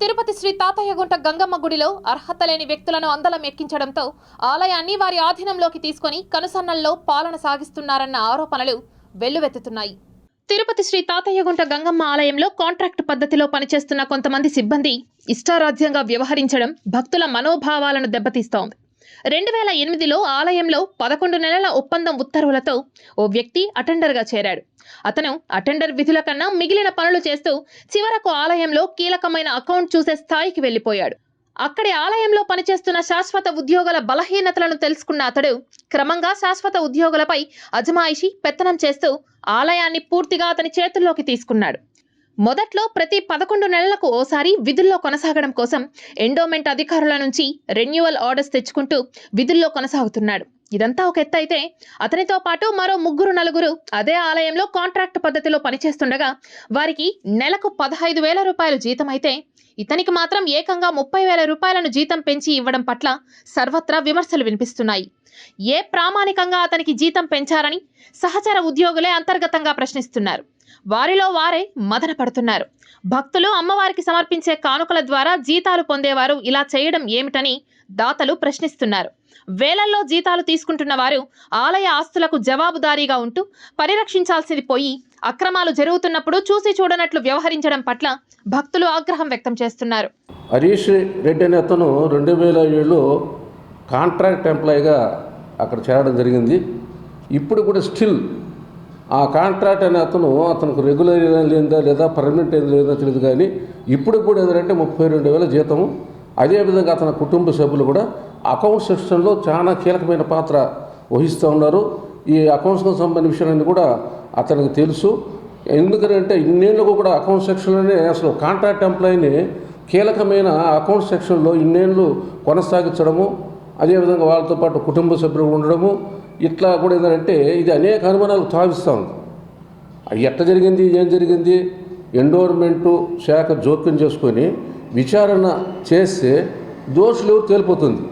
తిరుపతి శ్రీ తాతయ్యగుంట గంగమ్మ గుడిలో అర్హత లేని వ్యక్తులను అందలం ఎక్కించడంతో ఆలయాన్ని వారి ఆధీనంలోకి తీసుకొని కనుసన్నల్లో పాలన సాగిస్తున్నారన్న ఆరోపణలు వెల్లువెత్తుతున్నాయి. తిరుపతి శ్రీ తాతయ్యగుంట గంగమ్మ ఆలయంలో కాంట్రాక్ట్ పద్ధతిలో పనిచేస్తున్న కొంతమంది సిబ్బంది ఇష్టారాజ్యంగా వ్యవహరించడం భక్తుల మనోభావాలను దెబ్బతీస్తోంది. రెండు వేల ఎనిమిదిలో ఆలయంలో పదకొండు నెలల ఒప్పందం ఉత్తర్వులతో ఓ వ్యక్తి అటెండర్గా చేరాడు. అతను అటెండర్ విధుల కన్నా మిగిలిన పనులు చేస్తూ చివరకు ఆలయంలో కీలకమైన అకౌంట్ చూసే స్థాయికి వెళ్ళిపోయాడు. అక్కడి ఆలయంలో పనిచేస్తున్న శాశ్వత ఉద్యోగుల బలహీనతలను తెలుసుకున్న అతడు క్రమంగా శాశ్వత ఉద్యోగులపై అజమాయిషి పెత్తనం చేస్తూ ఆలయాన్ని పూర్తిగా అతని చేతుల్లోకి తీసుకున్నాడు. మొదట్లో ప్రతి పదకొండు నెలలకు ఓసారి విధుల్లో కొనసాగడం కోసం ఎండోమెంట్ అధికారుల నుంచి రెన్యువల్ ఆర్డర్స్ తెచ్చుకుంటూ విధుల్లో కొనసాగుతున్నాడు. ఇదంతా ఒక ఎత్తు అయితే అతనితో పాటు మరో ముగ్గురు నలుగురు అదే ఆలయంలో కాంట్రాక్ట్ పద్ధతిలో పనిచేస్తుండగా వారికి నెలకు పదహైదు వేల రూపాయలు జీతం అయితే ఇతనికి మాత్రం ఏకంగా ముప్పై వేల రూపాయలను జీతం పెంచి ఇవ్వడం పట్ల సర్వత్రా విమర్శలు వినిపిస్తున్నాయి. ఏ ప్రామాణికంగా అతనికి జీతం పెంచారని సహచర ఉద్యోగులే అంతర్గతంగా ప్రశ్నిస్తున్నారు. వారిలో వారే మదన పడుతున్నారు భక్తులు అమ్మవారికి సమర్పించే కానుకల ద్వారా జీతాలు పొందేవారు ఇలా చేయడం ఏమిటని దాతలు ప్రశ్నిస్తున్నారు. వేలల్లో జీతాలు తీసుకుంటున్న వారు ఆలయ ఆస్తులకు జవాబుదారీగా ఉంటూ పరిరక్షించాల్సింది పోయి అక్రమాలు జరుగుతున్నప్పుడు చూసి చూడనట్లు వ్యవహరించడం పట్ల భక్తులు ఆగ్రహం వ్యక్తం చేస్తున్నారు. హరీష్ రెడ్డి అనే అతను రెండు వేల ఏడులో కాంట్రాక్ట్ ఎంప్లాయీగా అక్కడ చేరడం జరిగింది. ఇప్పుడు కూడా స్టిల్ ఆ కాంట్రాక్ట్ అనే అతను అతనికి రెగ్యులర్ లేదా లేదా పర్మనెంట్ ఏది లేదా తెలియదు కానీ ఇప్పుడు కూడా ఏంటంటే ముప్పై రెండు వేల జీతము. అదేవిధంగా అతని కుటుంబ సభ్యులు కూడా అకౌంట్ సెక్షన్లో చాలా కీలకమైన పాత్ర వహిస్తూ ఉన్నారు. ఈ అకౌంట్స్కి సంబంధించిన విషయాలన్నీ కూడా అతనికి తెలుసు. ఎందుకంటే ఇన్నేళ్ళకు కూడా అకౌంట్ సెక్షన్లోనే అసలు కాంట్రాక్ట్ ఎంప్లాయీని కీలకమైన అకౌంట్ సెక్షన్లో ఇన్నేళ్ళు కొనసాగించడము అదేవిధంగా వాళ్ళతో పాటు కుటుంబ సభ్యులు ఉండడము. ఇట్లా కూడా ఏంటంటే ఇది అనేక అనుమానాలు తావిస్తూ ఉంది. ఎట్ట జరిగింది ఏం జరిగింది? ఎండోర్మెంటు శాఖ జోక్యం చేసుకొని విచారణ చేస్తే దోషులు తేలిపోతుంది?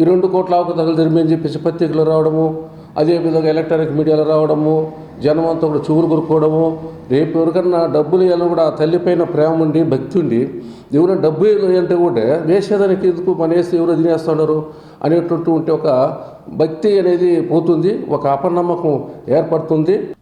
ఈ రెండు కోట్ల అవకతవకలు జరిమని చెప్పేసి పత్రికలు రావడము అదేవిధంగా ఎలక్ట్రానిక్ మీడియాలో రావడము జనం అంతా కూడా చెవులు కొనుక్కోవడము రేపు ఎవరికన్నా డబ్బులు ఇవ్వాలని కూడా ఆ తల్లిపైన ప్రేమ ఉండి భక్తి ఉండి ఎవరైనా డబ్బు అంటే కూడా వేసేదానికి ఎందుకు మన వేసి ఎవరో తినేస్తున్నారు? అనేటువంటి ఉంటే ఒక భక్తి అనేది పోతుంది ఒక అపనమ్మకం ఏర్పడుతుంది.